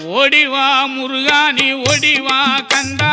ஓடிவா முருகானி ஓடிவா கந்தா.